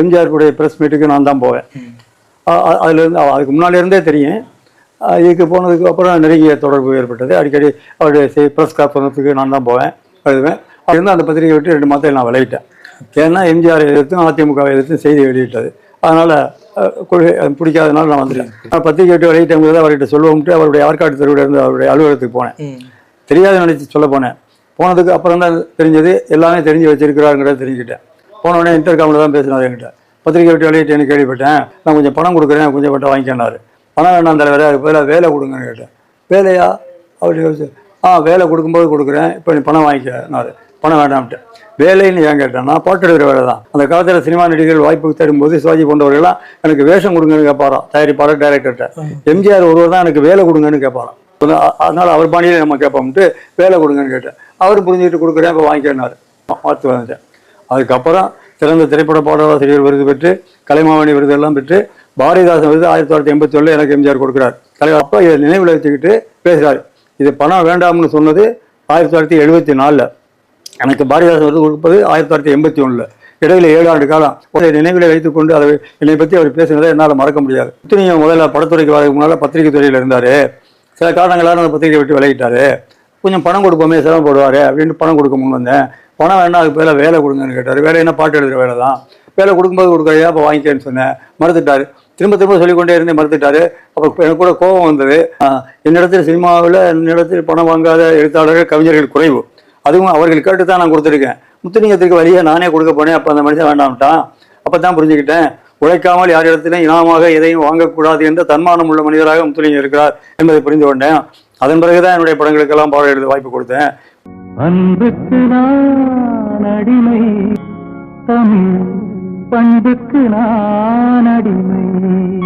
எம்ஜிஆர் உடைய ப்ரெஸ் மீட்டுக்கு நான் தான் போவேன். அ- அ- அதுல இருந்து அ- அதுக்கு முன்னாடி இருந்தே தெரியும். இதுக்கு போனதுக்கு அப்புறம் நெருங்கிய தொடர்பு ஏற்பட்டது. அடிக்கடி அவருடைய ப்ரெஸ் காப்பனத்துக்கு நான் தான் போவேன் எழுதுவேன் அது இருந்து அந்த பத்திரிகை விட்டு ரெண்டு மாதத்தில் நான் விலகிட்டேன். ஏன்னா எம்ஜிஆர் எதிர்த்தும் அதிமுக எதிர்த்தும் செய்தி வெளியிட்டது. அதனால் கொள்கை பிடிக்காதனால நான் வந்துட்டேன். நான் பத்திரிகை விட்டு வெளியிட்டவங்க அவர்கிட்ட சொல்லுவோம்ட்டு அவருடைய ஆற்காடு தெருவில் இருந்து அவருடைய அலுவலகத்துக்கு போனேன். தெரியாத நினைச்சு சொல்ல போனேன். போனதுக்கு அப்புறம் தான் தெரிஞ்சது எல்லாமே தெரிஞ்சு வச்சிருக்கிறாங்கிறத தெரிஞ்சுக்கிட்டேன். போன உடனே இன்டர்காமில் தான் பேசினார் என்கிட்ட. பத்திரிக்கை விட்டு வெளியிட்டேன்னு கேள்விப்பட்டேன்? நான் கொஞ்சம் பணம் கொடுக்குறேன் கொஞ்சம் பட்டம் வாங்கிக்கினார் பணம் வேணாம் தலைவரே அதுக்கு பதிலாக வேலை கொடுங்கன்னு கேட்டேன். வேலையா? அப்படி யோசிச்சு ஆ வேலை கொடுக்கும்போது கொடுக்குறேன் இப்போ நீ பணம் வாங்கிக்கினார் பணம் வேண்டாம்ட்டு. வேலைன்னு ஏன் கேட்டேன்னா பாட்டு எடுக்கிற வேலை தான். அந்த காலத்தில் சினிமா நடிகர்கள் வாய்ப்பு தரும்போது சிவாஜி போன்றவர்கள்லாம் எனக்கு வேஷம் கொடுங்கன்னு கேட்பாராம். தயாரிப்பாளர் டைரக்டர்கிட்ட எம்ஜிஆர் ஒருவர் தான் எனக்கு வேலை கொடுங்கன்னு கேட்பாராம். அதனால் அவர் பாணியில் நம்ம கேட்போம்ட்டு வேலை கொடுங்கன்னு கேட்டேன். அவர் புரிஞ்சுக்கிட்டு கொடுக்குறேன் இப்போ வாங்கிக்கினாரு பார்த்து வந்துட்டேன் அதுக்கப்புறம் சிறந்த திரைப்பட பாடலாசிரியர் விருது பெற்று கலைமாமணி விருது எல்லாம் பெற்று பாரதிதாசன் விருது ஆயிரத்தி தொள்ளாயிரத்தி எண்பத்தி ஏழுல எனக்கு எம்ஜிஆர் கொடுக்குறார். தலைவர் அப்போ இதை நினைவில் வச்சுக்கிட்டு பேசுகிறார் இது பணம் வேண்டாம்னு சொன்னது ஆயிரத்தி தொள்ளாயிரத்தி எழுபத்தி நாலில். எனக்கு பாரதிதாசன் விருது கொடுப்பது ஆயிரத்தி தொள்ளாயிரத்தி எண்பத்தி ஒன்றில் இடையில ஏழு ஆண்டு காலம் அதை நினைவில் வைத்துக்கொண்டு அதை என்னை பற்றி அவர் பேசினதை என்னால் மறக்க முடியாது. முத்துனிய முதல்ல படத்துறைக்கு வரதுக்கு முன்னால் பத்திரிகை துறையில் இருந்தார். சில காரணங்களால் அந்த பத்திரிகை விட்டு விலகிட்டாரு. கொஞ்சம் பணம் கொடுப்போமே சிரமப்படுவார் அப்படின்னு பணம் கொடுக்க முன் வந்தேன். பணம் வேணா அதுக்கு பதிலாக வேலை கொடுங்கன்னு கேட்டார். வேலை என்ன பாட்டு எழுதுகிற வேலை தான். வேலை கொடுக்கும்போது கொடுக்குறையா அப்போ வாங்கிக்கன்னு சொன்னேன். மறுத்துட்டாரு. திரும்ப திரும்ப சொல்லிக்கொண்டே இருந்தே மறுத்துட்டாரு. அப்போ எனக்கு கூட கோபம் வந்தது. ஆஹ், என்னிடத்தில் சினிமாவில் என்னிடத்தில் பணம் வாங்காத எழுத்தாளர்கள் கவிஞர்கள் குறைவு. அதுவும் அவர்கள் கேட்டு தான் நான் கொடுத்துருக்கேன். முத்துலிங்கத்திற்கு வழியாக நானே கொடுக்க போனேன். அப்போ அந்த மனுஷன் வேண்டாம்ட்டான். அப்போ தான் புரிஞ்சுக்கிட்டேன். உழைக்காமல் யாரிடத்திலும் இனாமாக எதையும் வாங்கக்கூடாது என்ற தன்மானம் உள்ள மனிதராக முத்துலிங்கம் இருக்கிறார் என்பதை புரிந்து கொண்டேன் அதன் பிறகுதான் என்னுடைய படங்களுக்கெல்லாம் பாடல் எழுத வாய்ப்பு கொடுத்தேன். அன்புக்கு நான் அடிமை தமிழ் பண்புக்கு நான் அடிமை.